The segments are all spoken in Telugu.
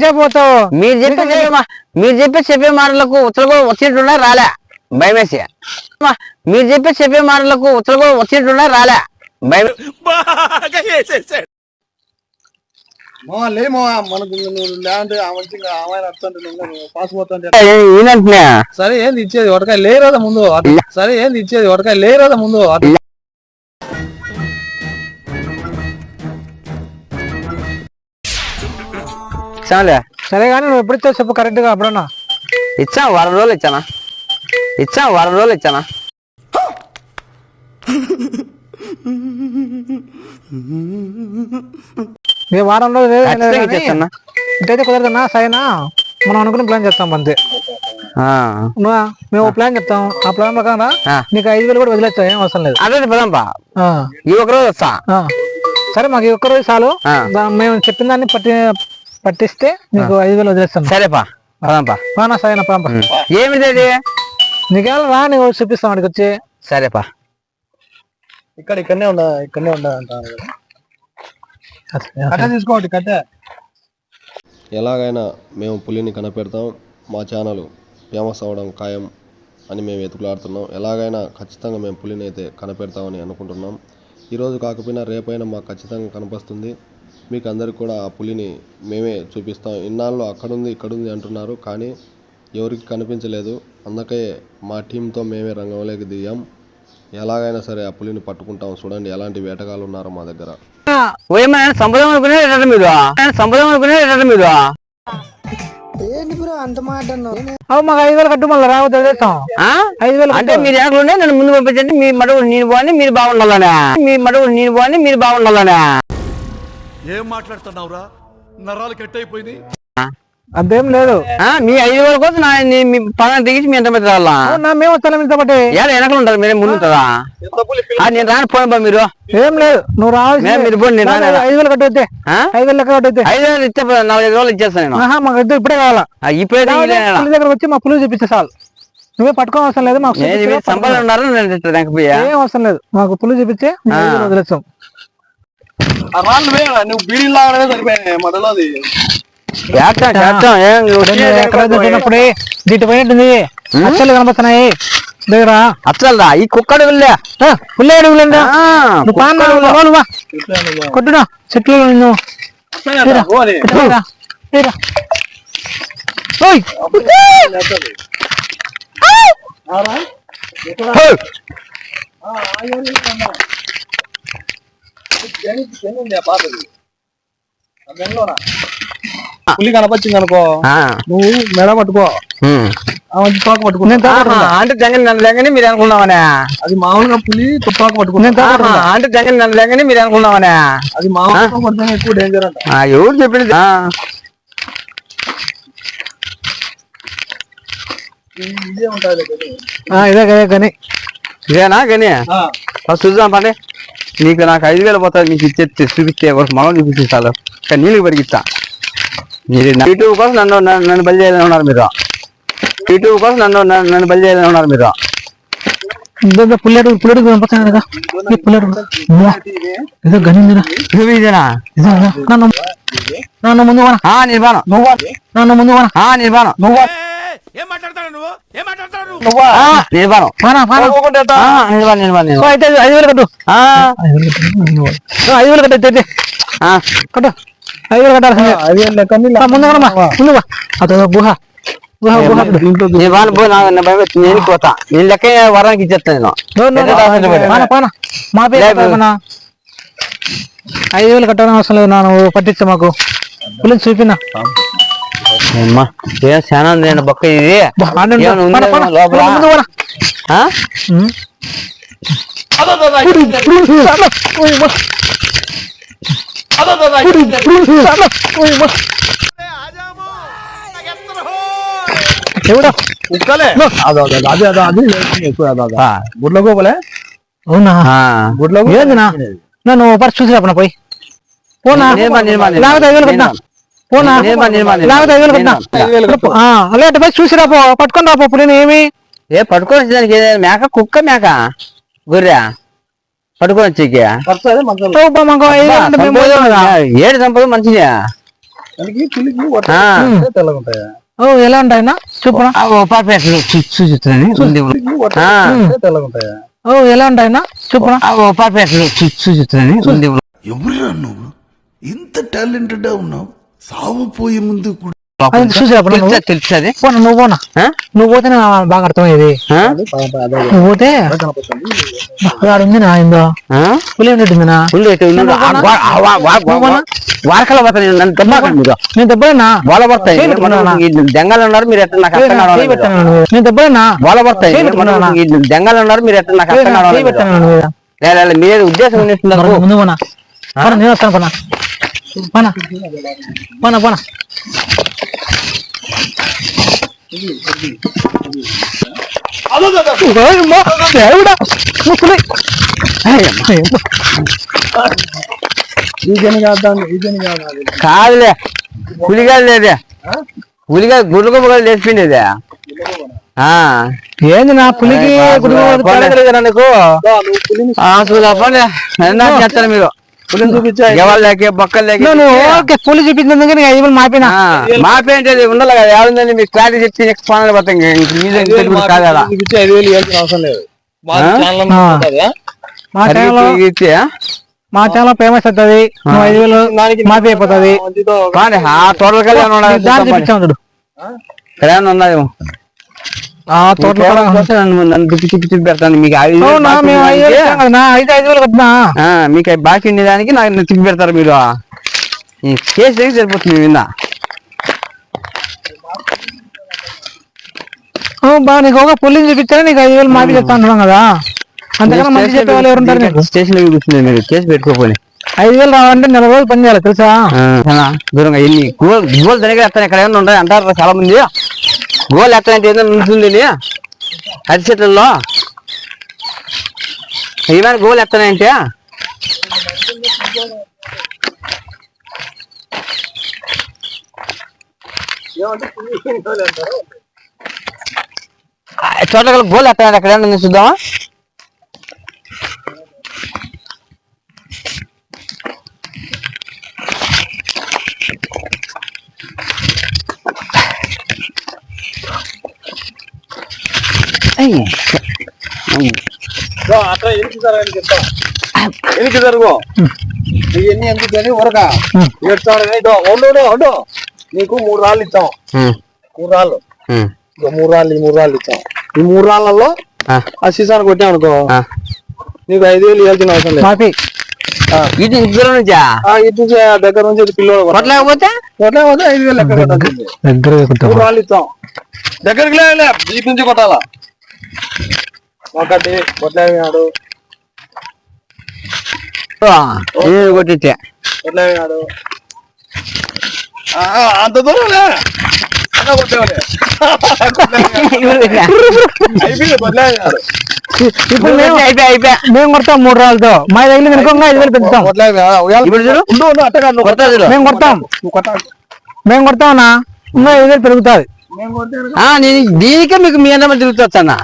చెప్పబోతావు? మీరు చెప్పే మీరు చెప్పే చెప్పే మాటలకు ఉత్తరగో వచ్చినట్టున్నా రాలే. భయమేసి మా- మీరు చెప్పే చెప్పే మాటలకు ఉత్తరగో వచ్చినట్టున్నా రాలే. భయం సరే ఏంది ఇచ్చేది? ఒకటికాయ లేరోదా ముందు. సరే ఏంది ఇచ్చేది? ఒకటికాయ లేరోదా ముందు? అటు. ఇచ్చాంలే సరే కానీ నువ్వు ఎప్పుడు చెప్పు కరెక్ట్గా అప్పుడన్నా. ఇచ్చాం వారం రోజులు ఇచ్చానా? ఇచ్చాం వారం రోజులు ఇచ్చానా? ఏ వారం రోజులు ఖచ్చితంగా ఇచ్చేస్తానా కుదరదన్నా సరేనా? మనం అనుకున్న ప్లాన్ చేస్తాం అంతే. ఆ. నువ్వా? మేము ఓ ప్లాన్ చెప్తాం. ఆ ప్లాన్ ప్రకారం ఆ. నీకు ఐదు వేలు కూడా వదిలేస్తా ఏం అవసరం లేదు. అదే పదంపా. ఆ, ఈ ఒక రోజు వస్తా. ఆ. సరే మాకు ఈ ఒక్క రోజు చాలు. ఆ. దా- మేము చెప్పిన దాన్ని పట్టి పట్టిస్తే నీకు ఐదు వేలు వదిలేస్తాం సరేపా పదంపా. పానా సరేనా పాంప ఏమిటి అది నీకేమో రా నీకు చూపిస్తాం అక్కడికి వచ్చి. సరేపా. ఇక్కడ ఇక్కడనే ఉండ ఇక్కడనే ఉండ అంటారు కదా కట్ట తీసుకోండి కట్ట. ఎలాగైనా మేము పులిని కనిపెడతాం మా ఛానల్ ఫేమస్ అవ్వడం ఖాయం అని మేము వెతుకులాడుతున్నాం ఎలాగైనా ఖచ్చితంగా మేము పులిని అయితే కనిపెడతామని అనుకుంటున్నాం. ఈరోజు కాకపోయినా రేపైనా మాకు ఖచ్చితంగా కనిపిస్తుంది. మీకు అందరికి కూడా ఆ పులిని మేమే చూపిస్తాం. ఇన్నాళ్ళు అక్కడుంది ఇక్కడుంది అంటున్నారు కానీ ఎవరికి కనిపించలేదు. అందుకే మా టీంతో మేమే రంగంలోకి దిగాం. ఎలాగైనా సరే ఆ పులిని పట్టుకుంటాం. చూడండి ఎలాంటి వేటగాళ్ళు ఉన్నారో మా దగ్గర. సంపదం అనుకునే మీరు సంపదం అనుకునే రేట మీరు మాకు ఐదు వేలు కట్టు మళ్ళీ రావద్దు? ఐదు వేలు అంటే మీరు నన్ను ముందు పంపించండి. మీ మడుగు నేను పోని మీరు బాగుండాలనే. మీ మడుగు నేను పోని మీరు బాగుండాలనే. ఏం మాట్లాడుతున్నావురా? నరాలు కట్ అయిపోయినాయి అదేం లేదు. ఆ, మీ ఐదు వేల కోసం నా నీ- మీ పదం తెగించి మీ ఎంత పెద్ద వాళ్ళ మేము వస్తాం ఇంత బట్టి ఏడ వెనకలు ఉంటారు? మీరే ముందు ఉంటుందా ఆ, నేను రాని పోయి బా మీరు. ఏం లేదు నువ్వు రావాల్సి మేము మీరు పోండి, నేను రాను. ఐదు వేలు కట్టు వద్దే ఆ? ఐదు వేలు లెక్క కట్టు వద్దే ఐదు వేలు పో- నాలుగు ఐదు రోజులు ఇచ్చేస్తాను నేను. ఆహా మాకు ఇద్దరు ఇప్పుడే కావాలా? ఆ. పులి దగ్గర వచ్చి మా పులి చూపించే చాలు. నువ్వే పట్టుకోని అవసరం లేదు మాకు నేను చూపించు, మీరు సంపాదన పట్టుకో. ఉన్నారు నేను ఏం అవసరం లేదు మాకు పులి చూపించి మేము ఐదు వేలు వదిలేస్తాం. రాళ్ళు వేయరా నువ్వు బీడీ లాగానే సరిపోయాయి మొదలు అది చేస్తాం చేస్తాం ఏం చూసినప్పుడే దీటి పోయినట్టుంది. అచ్చలు కనబడుతున్నాయి దగ్గర. అసలు ఈ కుక్కడు వెళ్ళా. పుల్లి అడుగులేండా ఆ, నువ్వు పాన్ నువ్వు. కొట్టుడా చెట్లు నిన్ను. ఓయ్ హే! శని ఉంది ఆ పాతది. ఆ బెంగళూరా. పులి కనపచ్చింది అనుకో. నువ్వు మెడ పట్టుకో. అంటే నన్ను లేకని మీరు అనుకున్నామనే అది మామూలుగా పులి అంటే నన్ను మీరు అనుకున్నామనే అది మామూలుగా పడితేనే ఎక్కువ డేంజర్ అంట. ఆ, ఎవరు చెప్పింది? ఇదే ఇదే కానీ ఇదేనా కానీ ఆ, ఫస్ట్ చూద్దాం పని నీకు నాకు ఐదు వేలు పోతుంది నీకు ఇచ్చేస్తే చూపిస్తే ఒక మనం చూపిస్తే చాలు. కానీ నీళ్ళు పరిగిస్తా మీరు యూట్యూబ్ కోసం నన్ను నన్ను బలి చేయాలని ఉన్నారు మీరు. యూట్యూబ్ కోసం నన్ను నన్ను నన్ను బలి చేయాలని ఉన్నారు మీరు. ఇదో పుల్లి అడుగు పుల్లి అడుగు కనపడుతున్నాయి కదా. ఈ పుల్లి అడుగు ఇదిగో, ఇదో గని ఉందిరా. ఇది ఇదేనా ఇదో, ఇదో. నన్ను నన్ను ముందు పోనా? ఆ, నేను బాను నువ్వు నన్ను ముందు పోనా? ఆ, నేను బాను నువ్వు ఏం మాట్లాడతాడు నువ్వు? మాట్లాడతాడు నువ్వు. అయితే ఐదు వేలు కట్టు. ఆ, ఐదు వేలు కట్టు అయితే, కట్టు. ఐదు వేలు కట్టాల్సిందే ముందు ముందు పో. అదో గుహ. గుహ గుహ. కట్టు. నేను బాను పో నా నా భయం వేస్తుంది. నేను పోతా. నేను లెక్క వరానికి ఇచ్చేస్తాను నేను. నో, నో, పెద్ద దాసరి పోయి. పానా పానా. మా పేరు లేదు. కట్టాలన్నా. ఐదు వేలు కట్టాలని అవసరం లేదు నా నువ్వు పట్టించు మాకు. పులిని చూపినా. అమ్మా ఏం చాలా నేను బొక్క ఇది? ఉందా. లోపల. గుడ్ల గోపలే అవునా. గుడ్ల ఏంది నా? నన్ను పరిచి చూసి పోయి? పోనా. లేకపోతే పోనా నిర్మా, నిర్మా, నిర్మా. లేకపోతే ఐదు వేలు చూసి రాపో పట్టుకొని రాపో పులిని ఏమి ఏ పట్టుకోవచ్చు దానికి ఏదైనా మేక కుక్క మేక గొర్రె పట్టుకొని వచ్చేకి కదా. ఏడు సంపద ఓ ఎలా ఉంటాయినా చూపురా ఓ ఎలా ఉంటాయినా చూపురా ఎవరురా నువ్వు ఇంత టాలెంటెడ్ ఉన్నావు సావు పోయే ముందు? తెలుస్తుంది పోనా నువ్వు పోనా? నువ్వు పోతే బాగా అర్థమయ్యేది. నువ్వు పోతే ఆడ ఉందినా? ఇందో పులి ఉంటుందినా వారకల పోతాను నన్ను దెబ్బకండి మీరు నేను దెబ్బలేనా? బోల పడతాయి? దెంగలు ఉన్నారు మీరు ఎట్లా నాకు. నేను దెబ్బలేనా? బోల పడతాయి? దెంగలు ఉన్నారు మీరు ఎట్లా నాకు అర్థం. మీరే? ఉద్దేశం ముందు నేను వస్తాను పోనా? పోనా పోనా? దేవుడా, కాదు కాదు. కాదులే పులిగాలు లేదే. పులిగా పొగలు లేచిపోయింది ఏంది నా పులికి గుడి నీకు చేస్తారు మీరు? పులిని చూపించా ఎవరు లేక బొక్కలు లేక నువ్వు ఓకే పులి చూపించినందుకు నీకు ఐదు వేలు మాపినా. ఉండాలి కదా ఎవరుందని మీకు క్లారిటీ చెప్తే నెక్స్ట్ పోతాం కాదు ఐదు వేలు ఇవ్వాల్సిన అవసరం లేదు. మా? ఛానల్ ఫేమస్ అవుతుంది. ఐదు వేలు మాఫీ అయిపోతుంది. చూడు. మీకు బాకీ ఉండేదానికి నాకు తిప్పి పెడతారు మీరు. కేసు దగ్గర సరిపోతుంది విన్నా. బాగా నీకు ఒక పులిని చూపించాను నీకు ఐదు వేలు మాఫీ చెప్తా అంటున్నాం కదా. అంతకన్నా మంచి చెప్పే వాళ్ళు ఎవరుంటారు నీకు స్టేషన్ కూర్చున్నారు మీరు కేసు పెట్టుకోపోయి ఐదు వేలు రావాలంటే నెల రోజులు పని చేయాలి తెలుసా? దూరంగా ఎన్ని దగ్గర ఎత్తాను ఎక్కడ ఏమన్నా ఉంటాయి అంటారు చాలా మంది గోల్ ఎత్తానంటే ఏదైనా ఉంటుంది అరిచెట్లలో ఏమైనా గోల్ ఎత్తానంటే? చోట్ల గోల్ ఎత్తానంటే ఎక్కడ ఏమన్నా చూద్దామా? అట్లా ఎనికి జరగని చెప్తా. ఎనికి జరుగు? నీకు ఉరక ఉండు ఉండు, మూడు రాళ్ళు ఇచ్చాం. మూడు రాళ్ళు. మూడు రాళ్ళు ఈ మూడు రాళ్ళు ఇచ్చాం. ఈ మూడు రాళ్ళల్లో ఆ. సీసాను కొట్టాం అనుకో. నీకు ఐదు వేలు ఇవ్వాల్సిన అవసరం లేదు. నుంచా ఇటు దగ్గర నుంచి కొట్టాలి. కొట్టలేకపోతే? కొట్టలేకపోతే ఐదు వేలు లెక్క దగ్గర మూడు రాళ్ళు దగ్గరికి లేలే ఇటు నుంచి కొట్టాలా? ఒకటి కొట్టలేనాడు ఇది కొట్టించే? కొట్టలేనాడు అంత కొట్టలేనాడు ఇప్పుడు మేము అయిపోయా అయిపోయా. మేము కొడతాం మూడు రాళ్ళతో. మా దగ్గర కనుక ఐదు వేలు పెంచుతాం. మేము కొడతాం మేము కొడతామన్నా ఇంకా ఐదు వేలు పెరుగుతుంది. నేను దీనికే మీకు మీ అన్న తిరుగుతా అన్న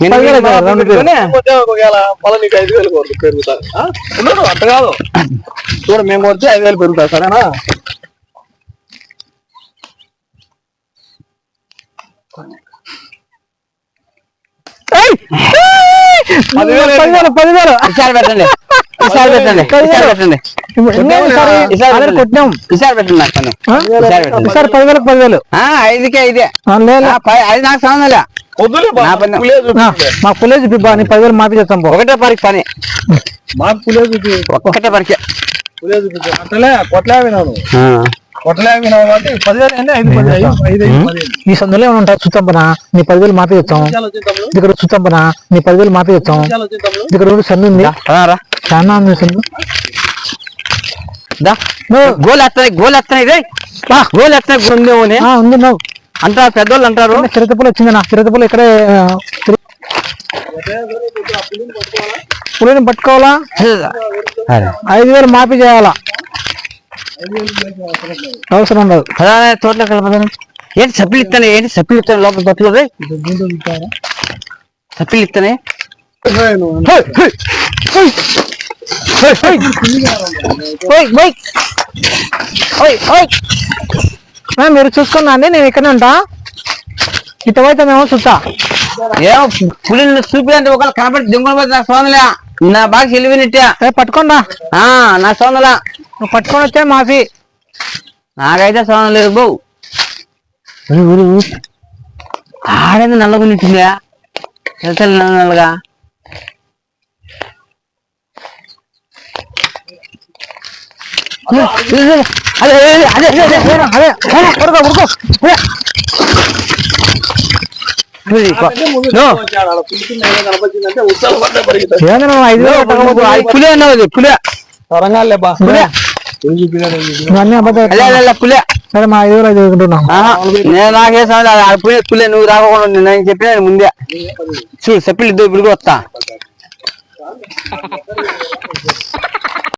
నేను పదివేలు మీకు అవుతుంది, రెండు పెట్టుకొని, కొట్టే ఒకవేళ? మళ్ళీ నీకు ఐదు వేలు కొడుకు పెరుగుతాయి ఆ? ఉండదు అట్ట కాదు. చూడు మేము కొడితే ఐదు వేలు పెరుగుతాయి సరేనా! పదివేలు పదివేలు పదివేలు. పెట్టండి. ఈసారి పెట్టండి ఈసారి పెట్టండి. కొట్టినాం. ఈసారి పెట్టండి నాకు? ఈసారి పదివేలకు పదివేలు. ఆ, ఐదుకే ఐదే. నాకు బా, నా పని- పులే చూపి. మా పిబ్బా నీ పదివేలు మాఫీ చేస్తాం ఒకటే పరికి పని. మాకు పులే చూపి. ఒకటే పరికి పులే చూపి అట్లే ఈ సందులో ఏమైనా ఉంటాయి చూస్తాంపనా నీ పదివేలు మాఫీ చేస్తాం. ఇక్కడ చూస్తాంపనా నీ పదివేలు మాఫీ చేస్తాం. ఇక్కడ రెండు సందు ఉంది రా. చాలా ఉంది సందు దా. గోల్ ఎత్తాయి గోల్ ఎత్తాయి రే గోల్ ఎత్తాయి గుండె ఆ, ఉంది నువ్వు. అంటారు పెద్దోళ్ళు అంటారు. చిరతపులు వచ్చిందనా చిరతపులు ఇక్కడే పులిని పట్టుకోవాలా. ఐదు వేలు మాఫీ చేయాలా? అవసరం ఉండదు. పదానే తోటలో కలపదాను ఏంటి సప్పిలు ఇస్తాను ఏంటి సప్పిలు ఇస్తాను లోపల తోటలో సప్పిలు ఇస్తానే మీరు చూసుకున్నా అండి నేను ఇక్కడనే ఉంటా ఇటువైతే మేము చూస్తా ఏమో పులిని చూపి అంటే ఒకళ్ళు కనపడి దింగులు పోతే నాకు సోదలే నా బాగా చెలివినట్టే ఏ పట్టుకోండా ఆ నా సోదలా నువ్వు పట్టుకొని వచ్చే మాఫీ నాకైతే సోదం లేదు బో ఆడేది నల్లగునిట్టిందా తెలుసా నల్ల నల్లగా అదే అదే అదే అదే అదే అదే అదే, ఉరుకో ఉరుకో అదే. నో కనపచ్చిందంటే ఉత్సాహం పడ్డా పరిగెత్తాడు అది పులే అన్నావు అది పులే తరంగాలే బా పులే. నువ్వు అన్ని అబద్ధాలు అదే అదే అదే పులే సరే మా ఐదు వేలు ఆహా, నేను నాకే సమయం లేదు. ఆ పులే పులే నువ్వు రాకుండా. నేను చెప్పిన ముందే చూడు చెప్పిల్లు ఇద్దరు ఇప్పుడు వస్తా